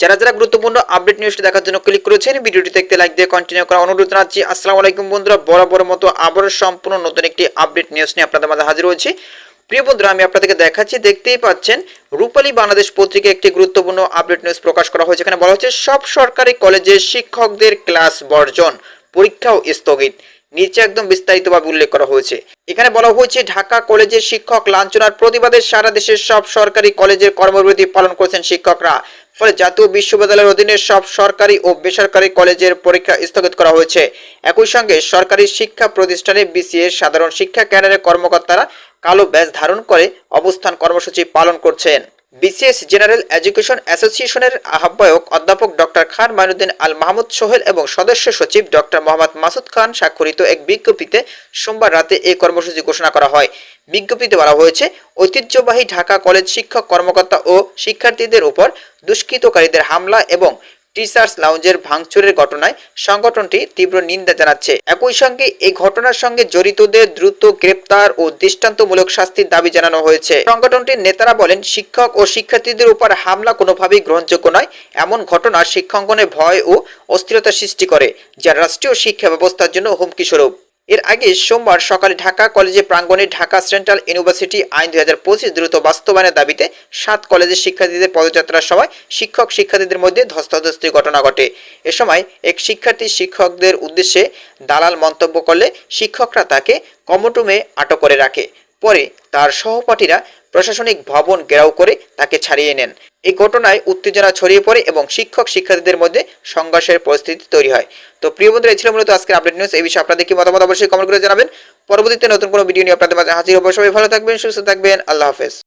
যারা যারা গুরুত্বপূর্ণ আপডেট নিউজটি দেখার জন্য ক্লিক করেছেন ভিডিওটি দেখতে লাইক দিয়ে কন্টিনিউ করা অনুরোধ জানাচ্ছি। আসসালামু আলাইকুম বন্ধুরা বরাবর মতো আবারও সম্পূর্ণ নতুন একটি আপডেট নিউজ নিয়ে আপনাদের মাঝে হাজির হয়েছি। প্রিয় বন্ধুরা, আমি আপনাদেরকে দেখাচ্ছি, দেখতেই পাচ্ছেন, রূপালী বাংলাদেশ পত্রিকায় একটি গুরুত্বপূর্ণ আপডেট নিউজ প্রকাশ করা হয়েছে। এখানে বলা হচ্ছে, সব সরকারি কলেজে শিক্ষকদের ক্লাস বর্জন, পরীক্ষাও স্থগিত, নিচে একদম বিস্তারিতভাবে উল্লেখ করা হয়েছে। এখানে বলা হয়েছে, ঢাকা কলেজের শিক্ষক লাঞ্ছনার প্রতিবাদে সারা দেশের সব সরকারি কলেজের কর্মবিরতি পালন করেছেন শিক্ষকরা। ফলে জাতীয় বিশ্ববিদ্যালয়ের অধীনে সব সরকারি ও বেসরকারি কলেজের পরীক্ষা স্থগিত করা হয়েছে। একই সঙ্গে সরকারি শিক্ষা প্রতিষ্ঠানে বিসিএ সাধারণ শিক্ষা ক্যাডারের কর্মকর্তারা কালো ব্যাজ ধারণ করে অবস্থান কর্মসূচি পালন করছেন। বিসিএস জেনারেল এডুকেশন অ্যাসোসিয়েশনের আহ্বায়ক অধ্যাপক ডক্টর খান মাইনুদ্দিন আল মাহমুদ সোহেল এবং সদস্য সচিব ডক্টর মোহাম্মদ মাসুদ খান স্বাক্ষরিত এক বিজ্ঞপ্তিতে সোমবার রাতে এই কর্মসূচি ঘোষণা করা হয়। বিজ্ঞপ্তিতে বলা হয়েছে, ঐতিহ্যবাহী ঢাকা কলেজ শিক্ষক কর্মকর্তা ও শিক্ষার্থীদের উপর দুষ্কৃতকারীদের হামলা এবং টিচার্স লাউঞ্জের ভাঙচুরের ঘটনায় সংগঠনটি তীব্র নিন্দা জানাচ্ছে। একই সঙ্গে এই ঘটনার সঙ্গে জড়িতদের দ্রুত গ্রেপ্তার ও দৃষ্টান্তমূলক শাস্তির দাবি জানানো হয়েছে। সংগঠনটির নেতারা বলেন, শিক্ষক ও শিক্ষার্থীদের উপর হামলা কোনোভাবেই গ্রহণযোগ্য নয়, এমন ঘটনা শিক্ষাঙ্গনে ভয় ও অস্থিরতা সৃষ্টি করে, যা রাষ্ট্রীয় শিক্ষা ব্যবস্থার জন্য হুমকি স্বরূপ এর আগে সোমবার সকালে ঢাকা কলেজে প্রাঙ্গণে ঢাকা সেন্ট্রাল ইউনিভার্সিটি আইন দুই হাজার পঁচিশ দ্রুত বাস্তবায়নের দাবিতে সাত কলেজের শিক্ষার্থীদের পদযাত্রার সময় শিক্ষক শিক্ষার্থীদের মধ্যে ধস্তাধস্তির ঘটনা ঘটে। এ সময় এক শিক্ষার্থী শিক্ষকদের উদ্দেশ্যে দালাল মন্তব্য করলে শিক্ষকরা তাকে কমটুমে আটক করে রাখে। পরে তার সহপাঠীরা প্রশাসনিক ভবন গেরাও করে তাকে ছাড়িয়ে নেন। এই ঘটনায় উত্তেজনা ছড়িয়ে পড়ে এবং শিক্ষক, শিক্ষার্থীদের মধ্যে সংঘর্ষের পরিস্থিতি তৈরি হয়। তো প্রিয় বন্ধুরা, এই ছিল মূলত আজকের আপডেট নিউজ এই বিষয়ে আপনাদের কি মতামত অবশ্যই কমেন্ট করে জানাবেন। পরবর্তীতে নতুন কোনো ভিডিও নিয়ে আপনাদের মাঝে হাজির হব। সবাই ভালো থাকবেন, সুস্থ থাকবেন। আল্লাহ হাফেজ।